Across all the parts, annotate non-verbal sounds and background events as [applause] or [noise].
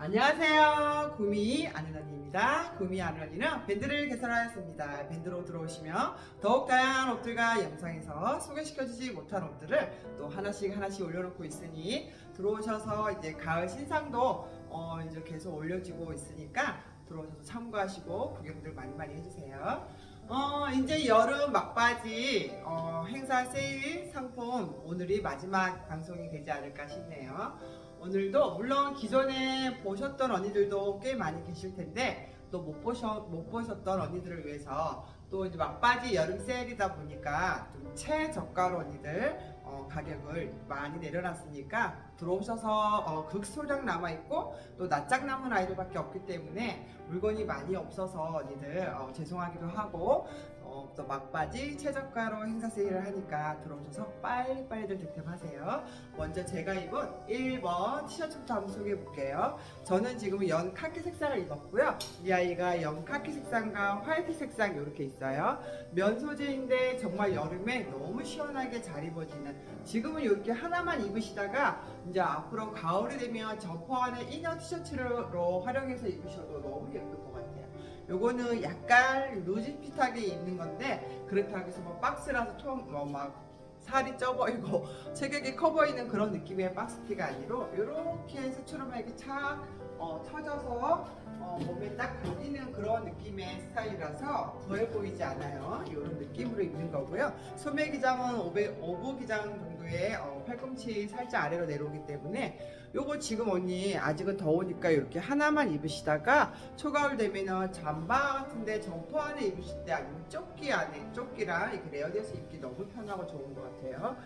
안녕하세요. 구미 아는 언니입니다. 구미 아는 언니는 밴드를 개설하였습니다. 밴드로 들어오시면 더욱 다양한 옷들과 영상에서 소개시켜주지 못한 옷들을 또 하나씩 하나씩 올려놓고 있으니 들어오셔서 이제 가을 신상도 어 이제 계속 올려지고 있으니까 들어오셔서 참고하시고 구경들 많이 많이 해주세요. 어 이제 여름 막바지 어, 행사 세일 상품 오늘이 마지막 방송이 되지 않을까 싶네요. 오늘도 물론 기존에 보셨던 언니들도 꽤 많이 계실 텐데 또 못 보셔 못 보셨던 언니들을 위해서 또 이제 막바지 여름 세일이다 보니까 좀 최저가로 언니들 어, 가격을 많이 내려놨으니까 들어오셔서 어, 극소량 남아 있고 또 낯짝 남은 아이들밖에 없기 때문에 물건이 많이 없어서 언니들 어, 죄송하기도 하고 어, 또 막바지 최저가로 행사 세일을 하니까 들어오셔서 빨리빨리들 득템하세요. 먼저 제가 입은 1번 티셔츠부터 한번 소개해 볼게요. 저는 지금 연 카키 색상을 입었고요. 이 아이가 연 카키 색상과 화이트 색상 이렇게 있어요. 면 소재인데 정말 여름에 너무 시원하게 잘 입어지는 지금은 이렇게 하나만 입으시다가 이제 앞으로 가을이 되면 점퍼 안에 이너 티셔츠로 활용해서 입으셔도 너무 같아 요. 요거는 약간 루즈핏하게 입는 건데 그렇다고 해서 뭐 박스라서 통뭐막 살이 쪄 보이고 [laughs] 체격이 커 보이는 그런 느낌의 박스티가 아니로 이렇게 새처럼하게 착 어, 터져서 어, 몸에 딱 걸리는 그런 느낌의 스타일이라서 더해 보이지 않아요. 이런 느낌으로 입는 거고요. 소매 기장은 오베, 오브 기장 정도의 어, 팔꿈치 살짝 아래로 내려오기 때문에 요거 지금 언니 아직은 더우니까 이렇게 하나만 입으시다가 초가을 되면은 잠바 같은데 점퍼 안에 입으실 때 아니면 조끼 안에 조끼랑 이렇게 레어드해서 입기 너무 편하고 좋은 것 같아요.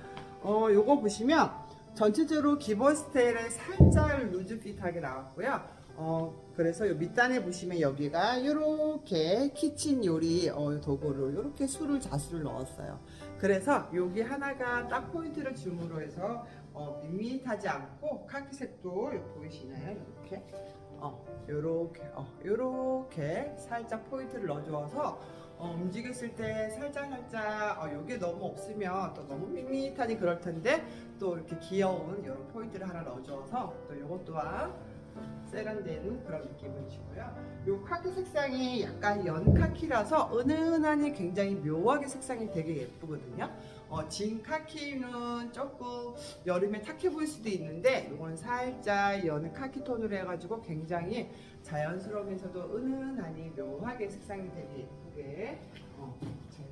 어 요거 보시면 전체적으로 기본 스타일에 살짝 루즈핏하게 나왔고요. 어 그래서 요 밑단에 보시면 여기가 이렇게 키친 요리 어, 도구로 이렇게 술을 자수를 넣었어요. 그래서 여기 하나가 딱 포인트를 줌으로 해서 어, 밋밋하지 않고 카키색도 보이시나요? 이렇게 어 요렇게 어 요렇게 살짝 포인트를 넣어주어서 어, 움직였을 때 살짝 살짝 어, 요게 너무 없으면 또 너무 밋밋하니 그럴 텐데 또 이렇게 귀여운 이런 포인트를 하나 넣어줘서 또 요것 또한 세련된 그런 느낌을 주고요. 요 카키 색상이 약간 연 카키라서 은은하니 굉장히 묘하게 색상이 되게 예쁘거든요. 어, 진 카키는 조금 여름에 탁해 보일 수도 있는데 이건 살짝 연 카키 톤으로 해가지고 굉장히 자연스러우면서도 은은하니 묘하게 색상이 되게 예쁘게 어, 잘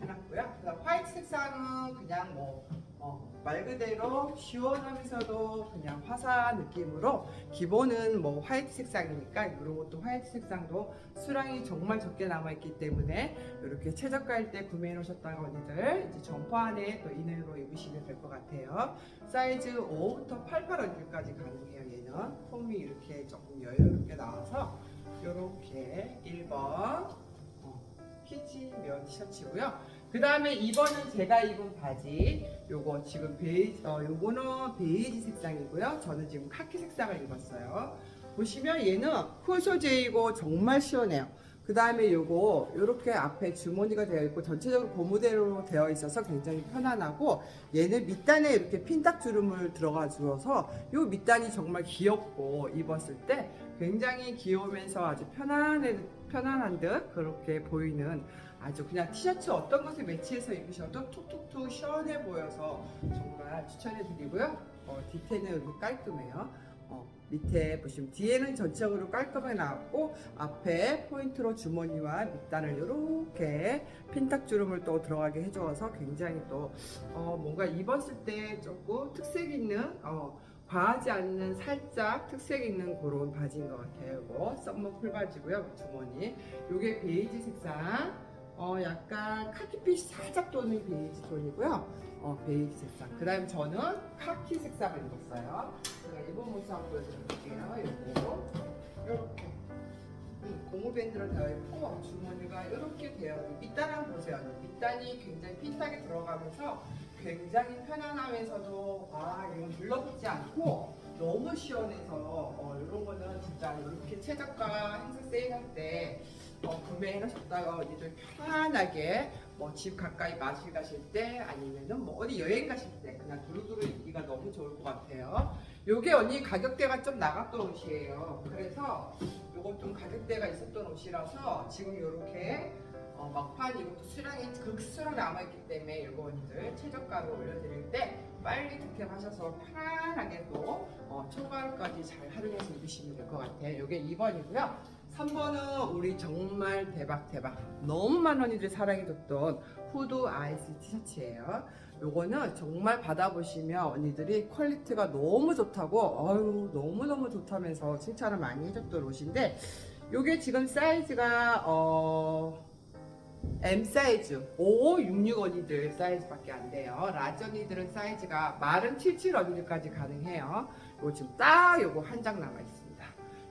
해놨고요. 화이트 색상은 그냥 뭐 어, 말 그대로 시원하면서도 그냥 화사한 느낌으로 기본은 뭐 화이트 색상이니까 이런 것도 화이트 색상도 수량이 정말 적게 남아있기 때문에 이렇게 최저가일 때 구매해 놓으셨다가 언니들 이제 점퍼 안에 또 이너로 입으시면 될 것 같아요. 사이즈 5부터 88 언니까지 가능해요. 얘는 폼이 이렇게 조금 여유롭게 나와서 이렇게 1번 어, 키친 면 티셔츠고요. 그 다음에 2번은 제가 입은 바지. 요거 지금 베이지 어 요거는 베이지 색상이고요. 저는 지금 카키 색상을 입었어요. 보시면 얘는 쿨 소재이고 정말 시원해요. 그 다음에 요거 요렇게 앞에 주머니가 되어 있고 전체적으로 고무대로 되어 있어서 굉장히 편안하고 얘는 밑단에 이렇게 핀딱 주름을 들어가 주어서 요 밑단이 정말 귀엽고 입었을 때 굉장히 귀여우면서 아주 편안해 편안한 듯 그렇게 보이는 아주 그냥 티셔츠 어떤 것을 매치해서 입으셔도 툭툭툭 시원해 보여서 정말 추천해 드리고요. 어, 디테일은 깔끔해요. 어, 밑에 보시면 뒤에는 전체적으로 깔끔하게 나왔고 앞에 포인트로 주머니와 밑단을 이렇게 핀탁 주름을 또 들어가게 해줘서 굉장히 또 어, 뭔가 입었을 때 조금 특색 있는 어, 과하지 않는 살짝 특색 있는 그런 바지인 것 같아요. 이거 썸머 풀바지고요. 주머니. 이게 베이지 색상. 어, 약간 카키빛이 살짝 도는 베이지 톤이고요. 어, 베이지 색상. 그 다음에 저는 카키 색상을 입었어요. 제가 입은 모습 한번 보여드릴게요. 이렇게. 고무밴드로 되어 있고, 주머니가 이렇게 되어 있고, 밑단 한번 보세요. 밑단이 굉장히 핏하게 들어가면서 굉장히 편안하면서도, 아, 이건 눌러붙지 않고, 너무 시원해서 어, 이런 거는 진짜 이렇게 최저가 행사 세일할 때 어, 구매해 놓으셨다가 어디들 편안하게 뭐 집 가까이 마실 가실 때 아니면은 뭐 어디 여행 가실 때 그냥 두루두루 입기가 너무 좋을 것 같아요. 요게 언니 가격대가 좀 나갔던 옷이에요. 그래서 요거 좀 가격대가 있었던 옷이라서 지금 요렇게 어, 막판 이것도 수량이 극수로 남아있기 때문에 요거 언니들 최저가로 올려드릴 때 빨리 득템하셔서 편안하게 또 어, 초과까지 잘 활용해서 입으시면 될 것 같아요. 요게 2번이고요. 3번은 우리 정말 대박 대박 너무 많은 언니들이 사랑해줬던 후드 아이스 티셔츠예요. 요거는 정말 받아보시면 언니들이 퀄리티가 너무 좋다고 아유 너무너무 좋다면서 칭찬을 많이 해줬던 옷인데 요게 지금 사이즈가 어 M 사이즈 5566 언니들 사이즈밖에 안 돼요. 라지 언니들은 사이즈가 마른 77 언니들까지 가능해요. 요거 지금 딱 요거 한 장 남아 있습니다.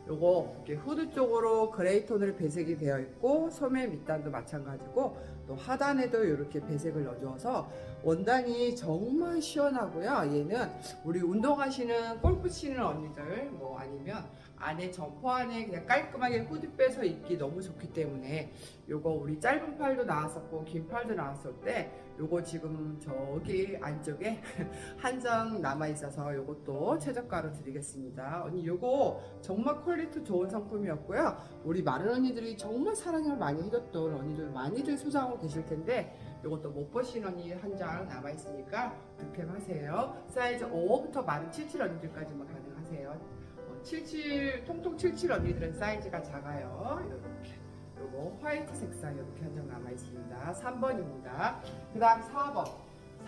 요거 이렇게 후드 쪽으로 그레이 톤으로 배색이 되어 있고 소매 밑단도 마찬가지고 또 하단에도 이렇게 배색을 넣어줘서 원단이 정말 시원하고요. 얘는 우리 운동하시는 골프 치는 언니들 뭐 아니면 안에 점퍼 안에 그냥 깔끔하게 후드 빼서 입기 너무 좋기 때문에 요거 우리 짧은 팔도 나왔었고 긴 팔도 나왔을 때 요거 지금 저기 안쪽에 [laughs] 한 장 남아 있어서 요것도 최저가로 드리겠습니다. 언니 요거 정말 퀄리티 좋은 상품이었고요. 우리 많은 언니들이 정말 사랑을 많이 해줬던 언니들 많이들 소장하고 계실 텐데 요것도 못 보신 언니 한 장 남아 있으니까 득템하세요. 사이즈 5부터 많은 77 언니들까지만 가능하세요. 어, 77 통통 77 언니들은 사이즈가 작아요. 이렇게. 요거 화이트 색상 이렇게 한 장 남아 있습니다. 3번입니다. 그다음 4번.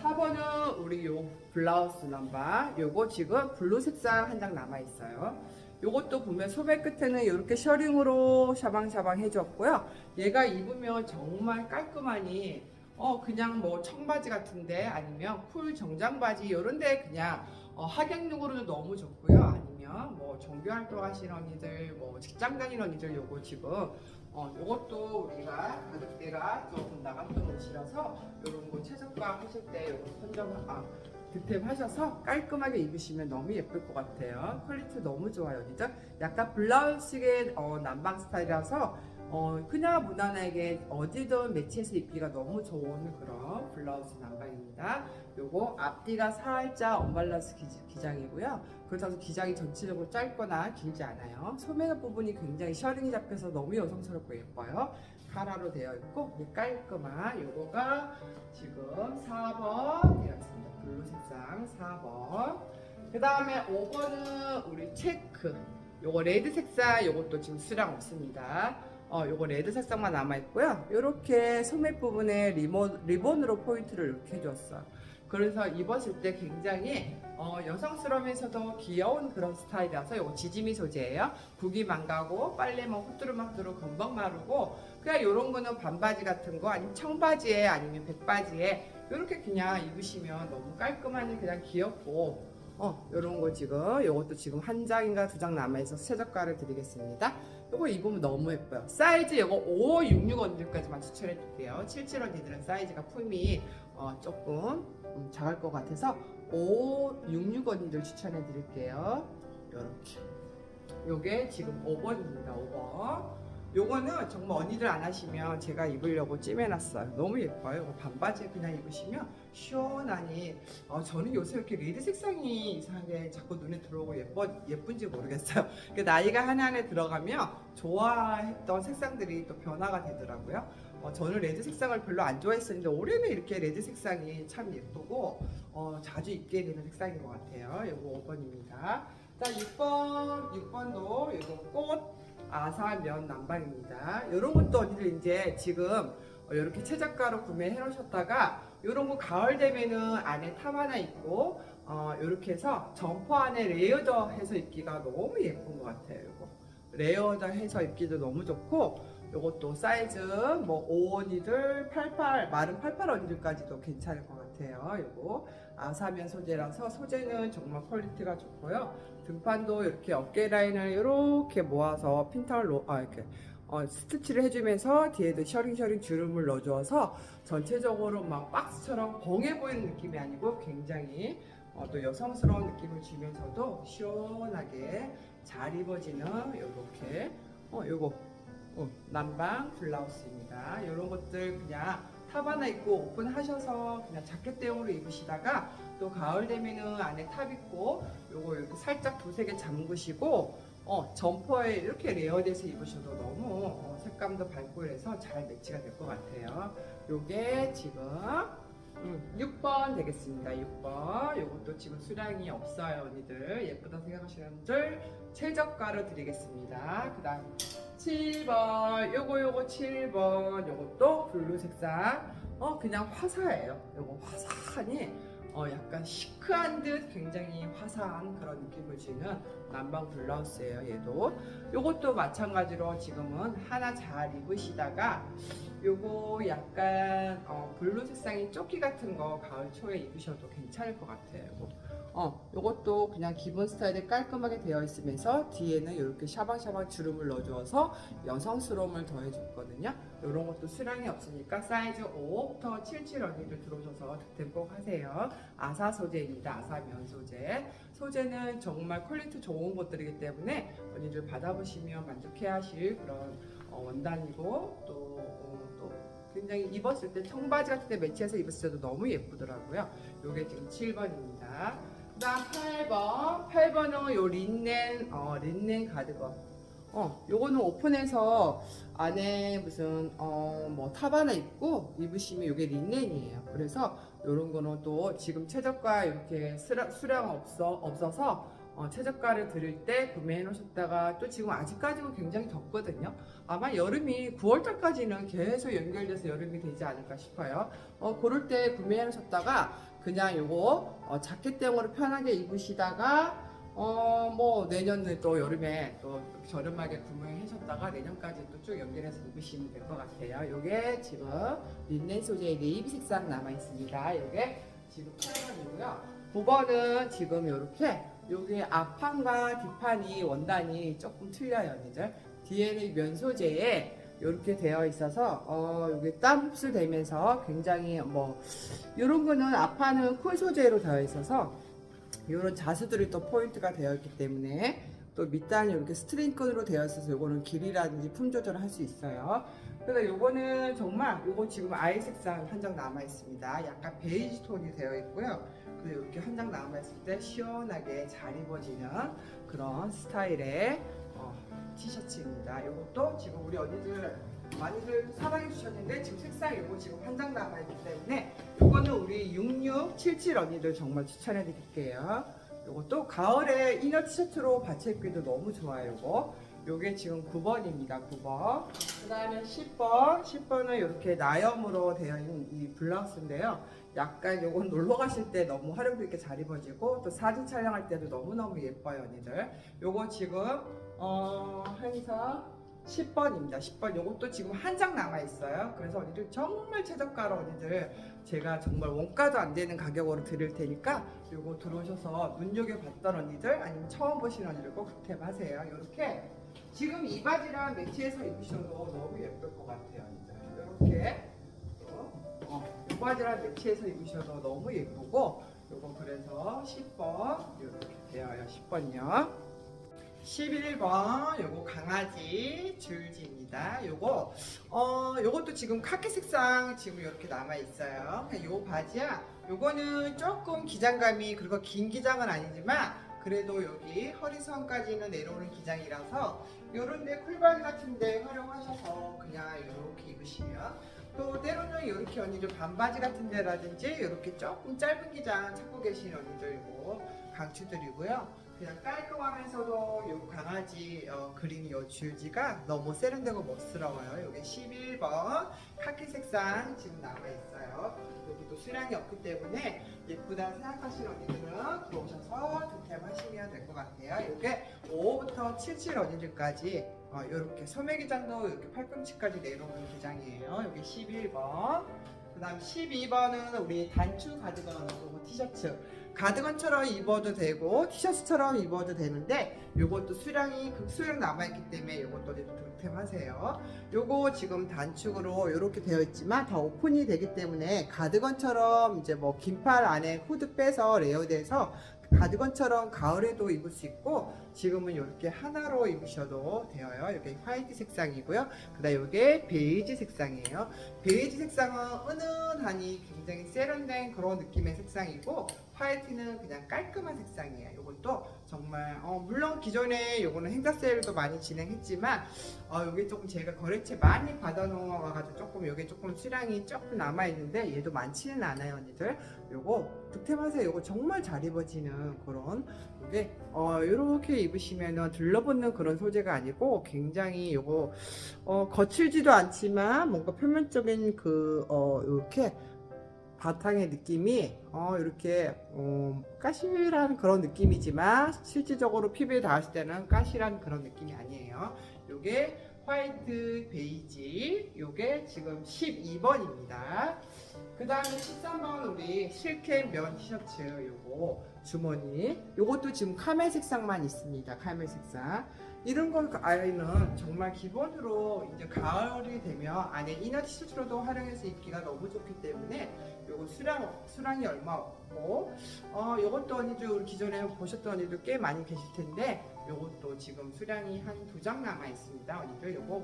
4번은 우리 요 블라우스 넘버. 요거 지금 블루 색상 한 장 남아 있어요. 요것도 보면 소매 끝에는 이렇게 셔링으로 샤방샤방 해줬고요. 얘가 입으면 정말 깔끔하니 어 그냥 뭐 청바지 같은데 아니면 쿨 정장 바지 이런데 그냥 어, 하객룩으로도 너무 좋고요. 아니면 뭐 정규 활동하시는 언니들, 뭐 직장 다니는 언니들 요거 지금 어 요것도 우리가 가격대가 조금 나갔던 옷이라서 요런 거 최저가 하실 때 요거 선점 아 득템 하셔서 깔끔하게 입으시면 너무 예쁠 것 같아요. 퀄리티 너무 좋아요, 진짜. 약간 블라우스의 어, 남방 스타일이라서 어, 그냥 무난하게 어디든 매치해서 입기가 너무 좋은 그런 블라우스 남방입니다. 요거 앞뒤가 살짝 기, 기장이고요. 그렇다고 기장이 전체적으로 짧거나 길지 않아요. 소매 부분이 굉장히 셔링이 잡혀서 너무 여성스럽고 예뻐요. 카라로 되어 있고 깔끔한 요거가 지금 4번 되었습니다. 블루 색상 4번. 그 다음에 5번은 우리 체크. 요거 레드 색상 요것도 지금 수량 없습니다. 어, 요거 레드 색상만 남아 있고요. 요렇게 소매 부분에 리본, 리본으로 포인트를 이렇게 해줬어요. 그래서 입었을 때 굉장히 어, 여성스러우면서도 귀여운 그런 스타일이라서 요거 지지미 소재예요. 굽이 안 가고 빨래만 후뚜루마뚜루 금방 마르고 그냥 요런 거는 반바지 같은 거 아니면 청바지에 아니면 백바지에 이렇게 그냥 입으시면 너무 깔끔하니 그냥 귀엽고 어 요런 거 지금 요것도 지금 한 장인가 두 장 남아있어서 최저가를 드리겠습니다. 요거 입으면 너무 예뻐요. 사이즈 요거 5, 6, 6 언니들까지만 추천해 줄게요. 77 언니들은 사이즈가 품이 어, 조금 음, 작을 것 같아서 5, 6, 6 언니들 추천해 드릴게요. 요렇게. 요게 지금 5번입니다. 5번. 요거는 정말 언니들 안 하시면 제가 입으려고 찜해놨어요. 너무 예뻐요. 반바지에 그냥 입으시면 시원하니 어, 저는 요새 이렇게 레드 색상이 이상하게 자꾸 눈에 들어오고 예뻐, 예쁜지 모르겠어요. [laughs] 그 나이가 하나 안에 들어가면 좋아했던 색상들이 또 변화가 되더라고요. 어, 저는 레드 색상을 별로 안 좋아했었는데 올해는 이렇게 레드 색상이 참 예쁘고 어, 자주 입게 되는 색상인 것 같아요. 요거 5번입니다. 자, 6번, 6번도 요거 꽃 아사면 남방입니다. 이런 것도 언니들 이제 지금 이렇게 최저가로 구매해 놓으셨다가 이런 거 가을 되면은 안에 탑 하나 있고 어, 이렇게 해서 점퍼 안에 레이어더 해서 입기가 너무 예쁜 것 같아요. 이거 레이어더 해서 입기도 너무 좋고 이것도 사이즈 뭐 5원이들 88 마른 88 언니들까지도 괜찮을 것 같아요. 이거 아사면 소재라서 소재는 정말 퀄리티가 좋고요. 등판도 이렇게 어깨 라인을 이렇게 모아서 놓, 아 이렇게 어, 스티치를 해주면서 뒤에도 셔링셔링 주름을 넣어줘서 전체적으로 막 박스처럼 벙해 보이는 느낌이 아니고 굉장히 어, 또 여성스러운 느낌을 주면서도 시원하게 잘 입어지는 이렇게 어 요거 어, 남방 블라우스입니다. 이런 것들 그냥 탑 하나 입고 오픈하셔서 그냥 자켓 대용으로 입으시다가 또 가을 되면은 안에 탑 입고 요거 이렇게 살짝 두세 개 잠그시고 어 점퍼에 이렇게 레어돼서 입으셔도 너무 어, 색감도 밝고 이래서 잘 매치가 될 것 같아요. 요게 지금 음, 6번 되겠습니다. 6번. 요것도 지금 수량이 없어요, 언니들. 예쁘다 생각하시는 분들 최저가로 드리겠습니다. 그 다음 7번. 요거 요거 7번. 요것도 블루 색상. 어, 그냥 화사해요. 요거 화사하니 어, 약간 시크한 듯 굉장히 화사한 그런 느낌을 주는 남방 블라우스예요, 얘도. 요것도 마찬가지로 지금은 하나 잘 입으시다가 요거 약간 어, 블루 색상인 조끼 같은 거 가을 초에 입으셔도 괜찮을 것 같아요. 요거. 어, 요것도 그냥 기본 스타일에 깔끔하게 되어 있으면서 뒤에는 이렇게 샤방샤방 주름을 넣어주어서 여성스러움을 더해줬거든요. 이런 것도 수량이 없으니까 사이즈 5부터 77 언니들 들어오셔서 득템 꼭 하세요. 아사 소재입니다. 아사 면 소재. 소재는 정말 퀄리티 좋은 것들이기 때문에 언니들 받아보시면 만족해 하실 그런 어, 원단이고 또, 어, 또 굉장히 입었을 때 청바지 같은 데 매치해서 입었을 때도 너무 예쁘더라고요. 요게 지금 7번입니다. 그 다음 8번. 8번은 요 린넨, 어, 린넨 가드건. 어, 요거는 오픈해서 안에 무슨, 어, 뭐탑 하나 입고 입으시면 요게 린넨이에요. 그래서 요런 거는 또 지금 최저가 이렇게 수량, 수량 없어, 없어서 어, 최저가를 드릴 때 구매해 놓으셨다가 또 지금 아직까지는 굉장히 덥거든요. 아마 여름이 9월달까지는 계속 연결돼서 여름이 되지 않을까 싶어요. 어, 그럴 때 구매해 놓으셨다가 그냥 요거 어, 자켓 대용으로 편하게 입으시다가 어, 뭐 내년에 또 여름에 또 저렴하게 구매하셨다가 내년까지 또 쭉 연결해서 입으시면 될 것 같아요. 요게 지금 린넨 소재의 네이비 색상 남아 있습니다. 요게 지금 8번이고요. 9번은 지금 요렇게 여기 앞판과 뒷판이 원단이 조금 틀려요, 언니들. 뒤에는 면 소재에 이렇게 되어 있어서 어 여기 땀 흡수되면서 굉장히 뭐 이런 거는 앞판은 쿨 소재로 되어 있어서 이런 자수들이 또 포인트가 되어 있기 때문에 또 밑단이 이렇게 스트링끈으로 되어 있어서 이거는 길이라든지 품 조절을 할 수 있어요. 그래서 요거는 정말 요거 지금 아이 색상 한 장 남아 있습니다. 약간 베이지 톤이 되어 있고요. 그리고 이렇게 한 장 남아 있을 때 시원하게 잘 입어지는 그런 스타일의 어, 티셔츠입니다. 요것도 지금 우리 언니들 많이들 사랑해 주셨는데 지금 색상 요거 지금 한 장 남아 있기 때문에 요거는 우리 6677 언니들 정말 추천해 드릴게요. 요것도 가을에 이너 티셔츠로 받쳐 입기도 너무 좋아요. 요거. 요게 지금 9번입니다. 9번. 그 다음에 10번. 10번은 이렇게 나염으로 되어 있는 이 블라우스인데요. 약간 요건 놀러 가실 때 너무 활용도 있게 잘 입어지고 또 사진 촬영할 때도 너무너무 예뻐요, 언니들. 요거 지금 어, 행사 10번입니다. 10번 요것도 지금 한 장 남아 있어요. 그래서 언니들 정말 최저가로 언니들 제가 정말 원가도 안 되는 가격으로 드릴 테니까 요거 들어오셔서 눈여겨봤던 언니들 아니면 처음 보신 언니들 꼭 득템하세요. 이렇게 지금 이 바지랑 매치해서 입으셔도 너무 예쁠 것 같아요, 언니들. 이렇게 어, 이 바지랑 매치해서 입으셔도 너무 예쁘고 요거 그래서 10번 이렇게 되어요. 10번요. 11번 요거 강아지 줄지입니다. 요거 어 요것도 지금 카키 색상 지금 이렇게 남아 있어요. 요 바지야. 요거는 조금 기장감이 그리고 긴 기장은 아니지만 그래도 여기 허리선까지는 내려오는 기장이라서 요런데 쿨바지 같은데 활용하셔서 그냥 이렇게 입으시면 또 때로는 이렇게 언니들 반바지 같은 데라든지 이렇게 조금 짧은 기장 찾고 계신 언니들 이거 강추드리고요. 그냥 깔끔하면서도 요 강아지 어, 그림 요 줄지가 너무 세련되고 멋스러워요. 여기 11번 카키 색상 지금 남아 있어요. 여기도 수량이 없기 때문에 예쁘다 생각하시는 언니들은 들어오셔서 득템하시면 될 것 같아요. 이게 5부터 77 언니들까지 어, 이렇게 소매 기장도 이렇게 팔꿈치까지 내려오는 기장이에요. 여기 11번. 그 다음 12번은 우리 단추 가디건 요거 티셔츠. 가드건처럼 입어도 되고 티셔츠처럼 입어도 되는데 요것도 수량이 극수량 남아있기 때문에 요것도 득템하세요. 요거 지금 단축으로 이렇게 되어 있지만 다 오픈이 되기 때문에 가드건처럼 이제 뭐 긴팔 안에 후드 빼서 레이어드해서 가드건처럼 가을에도 입을 수 있고 지금은 이렇게 하나로 입으셔도 되어요. 이게 화이트 색상이고요. 그 다음 이게 베이지 색상이에요. 베이지 색상은 은은하니 굉장히 세련된 그런 느낌의 색상이고 화이트는 그냥 깔끔한 색상이에요. 이것도 정말 어, 물론 기존에 요거는 행사 세일도 많이 진행했지만 어, 요게 조금 제가 거래처 많이 받아놓아가지고 조금 요게 조금 수량이 조금 남아 있는데 얘도 많지는 않아요, 언니들. 요거 득템하세요. 요거 정말 잘 입어지는 그런 요게 어, 요렇게 입으시면은 들러붙는 그런 소재가 아니고 굉장히 요거 어, 거칠지도 않지만 뭔가 표면적인 그 어, 이렇게 바탕의 느낌이 어, 이렇게 어, 까실한 그런 느낌이지만 실질적으로 피부에 닿았을 때는 까실한 그런 느낌이 아니에요. 요게 화이트 베이지 요게 지금 12번입니다. 그 다음에 13번 우리 실켓 면 티셔츠 요거 주머니 요것도 지금 카멜 색상만 있습니다. 카멜 색상 이런 걸 아이는 정말 기본으로 이제 가을이 되면 안에 이너 티셔츠로도 활용해서 입기가 너무 좋기 때문에 요거 수량 수량이 얼마 없고 어 요것도 우리 기존에 보셨던 언니들 꽤 많이 계실 텐데 요것도 지금 수량이 한 두 장 남아 있습니다 언니들 요거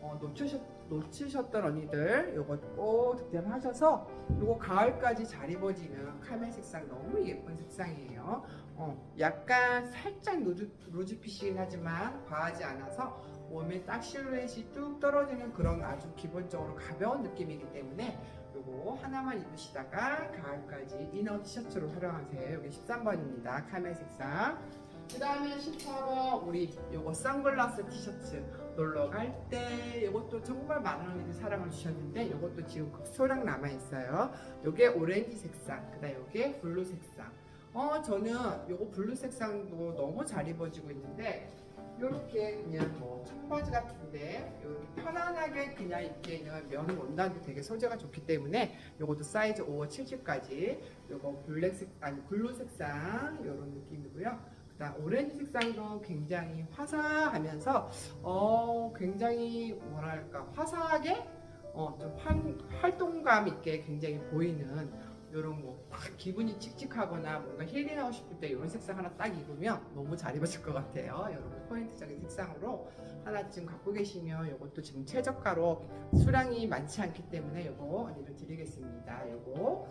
어, 놓치셨 놓치셨던 언니들 요거 꼭 득템하셔서 요거 가을까지 잘 입어지는 카멜 색상 너무 예쁜 색상이에요 어 약간 살짝 루즈 루즈핏이긴 하지만 과하지 않아서 몸에 딱 실루엣이 뚝 떨어지는 그런 아주 기본적으로 가벼운 느낌이기 때문에 요거 하나만 입으시다가 가을까지 이너 티셔츠로 활용하세요. 여기 13번입니다. 카멜 색상. 그 다음에 14번 우리 요거 선글라스 티셔츠 놀러 갈 때 요것도 정말 많은 언니들 사랑을 주셨는데 요것도 지금 소량 남아 있어요. 요게 오렌지 색상, 그다음 요게 블루 색상. 어 저는 요거 블루 색상도 너무 잘 입어지고 있는데 이렇게 그냥 뭐 청바지 같은데 편안하게 그냥 입기에는 면 원단도 되게 소재가 좋기 때문에 이것도 사이즈 5, 70까지 이거 블랙 색 아니 블루 색상 이런 느낌이고요. 그다음 오렌지 색상도 굉장히 화사하면서 어 굉장히 뭐랄까 화사하게 어좀 활동감 있게 굉장히 보이는 이런 뭐딱 기분이 칙칙하거나 뭔가 힐링하고 싶을 때 이런 색상 하나 딱 입으면 너무 잘 입어질 것 같아요. 여러분 포인트적인 색상으로 하나 지금 갖고 계시면 이것도 지금 최저가로 수량이 많지 않기 때문에 이거 언니를 드리겠습니다. 이거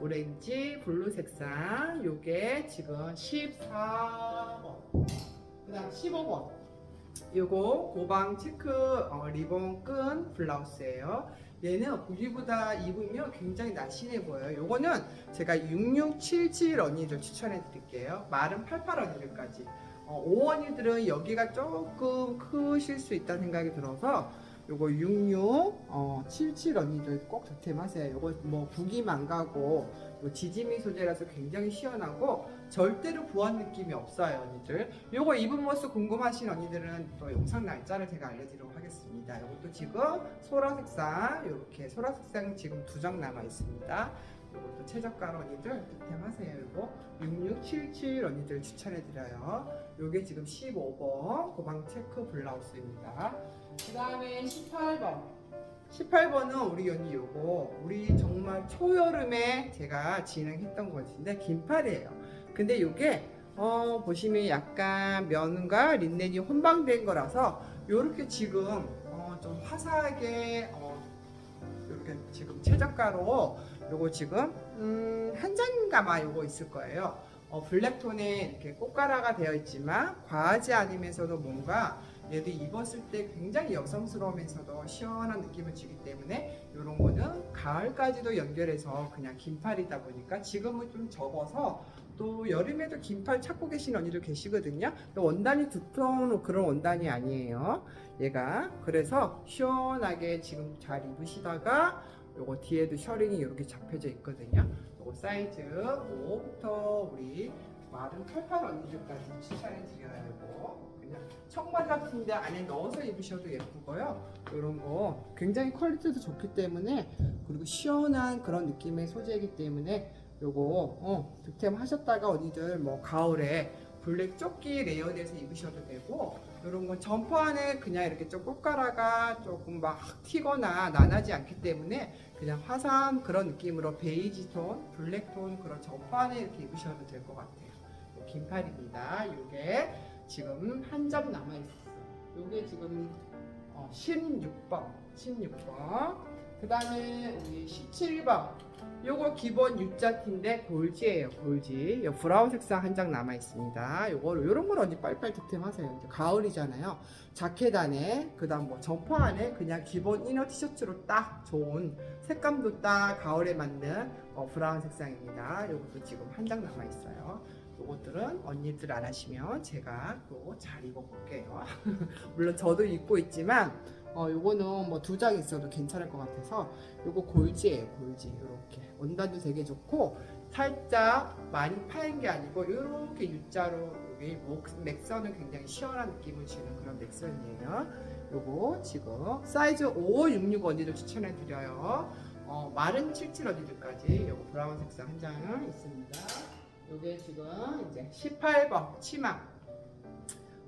오렌지 블루 색상 요게 지금 14번 그 다음 15번 요거 고방 체크 어, 리본 끈 블라우스예요. 얘는 우리보다 입으면 굉장히 날씬해 보여요. 요거는 제가 6677 언니들 추천해 드릴게요. 마른 88 언니들까지. 어, 5 언니들은 여기가 조금 크실 수 있다는 생각이 들어서 요거 66, 어, 77 언니들 꼭 득템하세요. 요거 뭐 구김 안 가고 요 지지미 소재라서 굉장히 시원하고 절대로 부한 느낌이 없어요, 언니들. 요거 입은 모습 궁금하신 언니들은 또 영상 날짜를 제가 알려드리도록 하겠습니다. 요것도 지금 소라 색상, 이렇게 소라 색상 지금 두 장 남아 있습니다. 요것도 최저가로 언니들 득템하세요. 요거 6677 언니들 추천해드려요. 요게 지금 15번 고방 체크 블라우스입니다. 그 다음에 18번. 18번은 우리 언니 요거 우리 정말 초여름에 제가 진행했던 것인데 긴팔이에요. 근데 요게 어 보시면 약간 면과 린넨이 혼방된 거라서 요렇게 지금 어, 좀 화사하게 어, 요렇게 지금 최저가로 요거 지금 음, 한 장가마 요거 있을 거예요. 어, 블랙톤에 이렇게 꽃가라가 되어 있지만 과하지 않으면서도 뭔가 얘도 입었을 때 굉장히 여성스러우면서도 시원한 느낌을 주기 때문에 이런 거는 가을까지도 연결해서 그냥 긴팔이다 보니까 지금은 좀 접어서 또 여름에도 긴팔 찾고 계신 언니도 계시거든요. 또 원단이 두꺼운 그런 원단이 아니에요. 얘가 그래서 시원하게 지금 잘 입으시다가 요거 뒤에도 셔링이 이렇게 잡혀져 있거든요. 요거 사이즈 5부터 우리 마른 88 언니들까지 추천해 드려요. 요거 그냥 청바지 같은데 안에 넣어서 입으셔도 예쁘고요. 이런 거 굉장히 퀄리티도 좋기 때문에 그리고 시원한 그런 느낌의 소재이기 때문에 요거 어, 득템 하셨다가 언니들 뭐 가을에 블랙 조끼 레이어드해서 입으셔도 되고 이런 건 점퍼 안에 그냥 이렇게 좀 꽃가라가 조금 막 튀거나 나나지 않기 때문에 그냥 화사한 그런 느낌으로 베이지 톤, 블랙 톤 그런 점퍼 안에 이렇게 입으셔도 될 것 같아요. 요 긴팔입니다. 요게 지금 한 점 남아 있어요. 요게 지금 어, 16번, 16번. 그 다음에 우리 17번. 요거 기본 U자티인데 골지예요, 골지. 요 브라운 색상 한 장 남아 있습니다. 요거 요런 걸 언제 빨리빨리 득템하세요. 가을이잖아요. 자켓 안에, 그다음 뭐 점퍼 안에 그냥 기본 이너 티셔츠로 딱 좋은 색감도 딱 가을에 맞는 어, 브라운 색상입니다. 요것도 지금 한 장 남아 있어요. 요것들은 언니들 안 하시면 제가 또 잘 입어볼게요. [laughs] 물론 저도 입고 있지만 어, 요거는 뭐 두 장 있어도 괜찮을 것 같아서 요거 골지예요 골지. 요렇게. 원단도 되게 좋고 살짝 많이 파인 게 아니고 요렇게 U자로 여기 목 맥선은 굉장히 시원한 느낌을 주는 그런 맥선이에요. 요거 지금 사이즈 5, 66 언니들 추천해 드려요. 어, 마른 77 언니들까지 요거 브라운 색상 한 장은 있습니다 요게 지금 이제 18번 치마.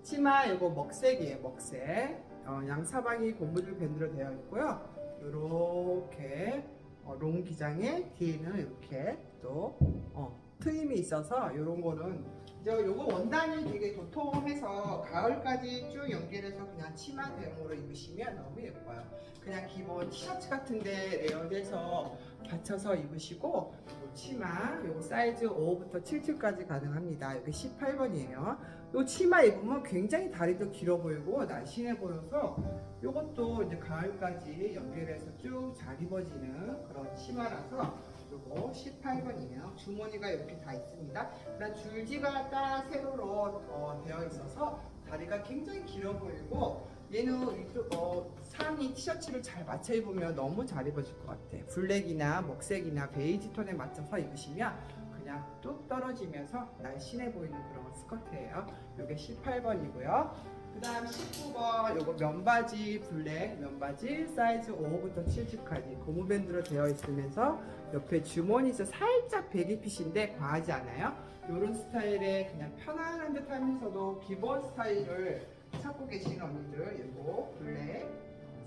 치마 이거 먹색이에요 먹색. 어, 양사방이 고무줄 밴드로 되어 있고요. 요렇게 어, 롱 기장에 뒤에는 이렇게 또 어, 트임이 있어서 요런 거는 이제 요거 원단이 되게 도톰해서 가을까지 쭉 연결해서 그냥 치마 대용으로 입으시면 너무 예뻐요. 그냥 기본 티셔츠 같은데 레이어드해서 받쳐서 입으시고 요 치마 요거 사이즈 5부터 77까지 가능합니다 이게 18번이에요 요 치마 입으면 굉장히 다리도 길어 보이고 날씬해 보여서 요것도 이제 가을까지 연결해서 쭉 잘 입어지는 그런 치마라서 요거 18번이에요. 주머니가 이렇게 다 있습니다. 그다음 줄지가 딱 세로로 어, 되어 있어서 다리가 굉장히 길어 보이고 얘는 이쪽 어, 상의 티셔츠를 잘 맞춰 입으면 너무 잘 입어질 것 같아. 블랙이나 먹색이나 베이지 톤에 맞춰서 입으시면 그냥 뚝 떨어지면서 날씬해 보이는 그런 스커트예요. 이게 18번이고요. 그 다음 19번 요거 면바지 블랙 면바지 사이즈 5부터 70까지 고무밴드로 되어 있으면서 옆에 주머니에서 살짝 베리핏인데 과하지 않아요. 이런 스타일의 그냥 편안한 듯 하면서도 기본 스타일을 찾고 계신 언니들 요거 블랙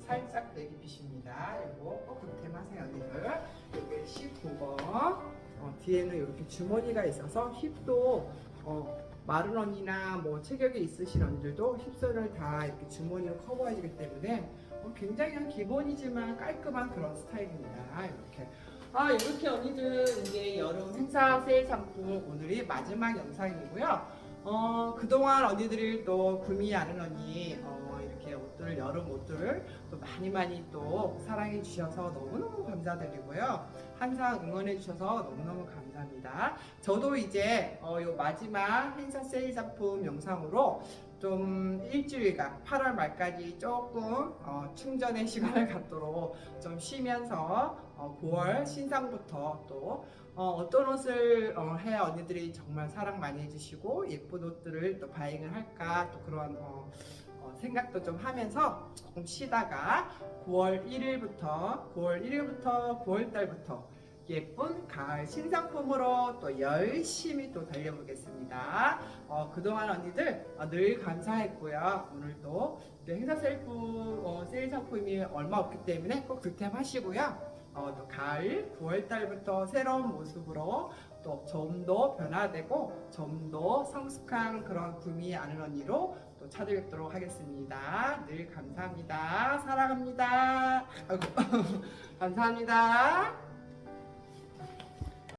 살짝 베리핏입니다. 요거 꼭 득템하세요 언니들. 요게 19번 어, 뒤에는 이렇게 주머니가 있어서 힙도 어, 마른 언니나 뭐 체격이 있으신 언니들도 힙선을 다 이렇게 주머니로 커버해주기 때문에 어, 굉장히 기본이지만 깔끔한 그런 스타일입니다. 이렇게. 아, 이렇게 언니들 이제 여름 행사 세일 상품 오늘이 마지막 영상이고요. 어, 그동안 언니들이 또 구미하는 언니, 어, 이렇게 옷들, 여름 옷들을 또 많이 많이 또 사랑해 주셔서 너무너무 감사드리고요. 항상 응원해 주셔서 너무너무 감사합니다. 저도 이제 어, 요 마지막 행사 세일 상품 영상으로 좀 일주일간 8월 말까지 조금 어, 충전의 시간을 갖도록 좀 쉬면서 어, 9월 신상부터 또 어, 떤 옷을 어, 해야 언니들이 정말 사랑 많이 해주시고 예쁜 옷들을 또 바잉을 할까 또 그런 어, 어, 생각도 좀 하면서 조금 쉬다가 9월 1일부터 9월 1일부터 9월 달부터 예쁜 가을 신상품으로 또 열심히 또 달려보겠습니다. 어, 그동안 언니들 어, 늘 감사했고요. 오늘도 행사 셀프 어, 세일 상품이 얼마 없기 때문에 꼭 득템하시고요. 어, 또 가을 9월 달부터 새로운 모습으로 또 좀 더 변화되고 좀 더 성숙한 그런 구미 아는 언니로 또 찾아뵙도록 하겠습니다. 늘 감사합니다. 사랑합니다. 아이고, [laughs] 감사합니다.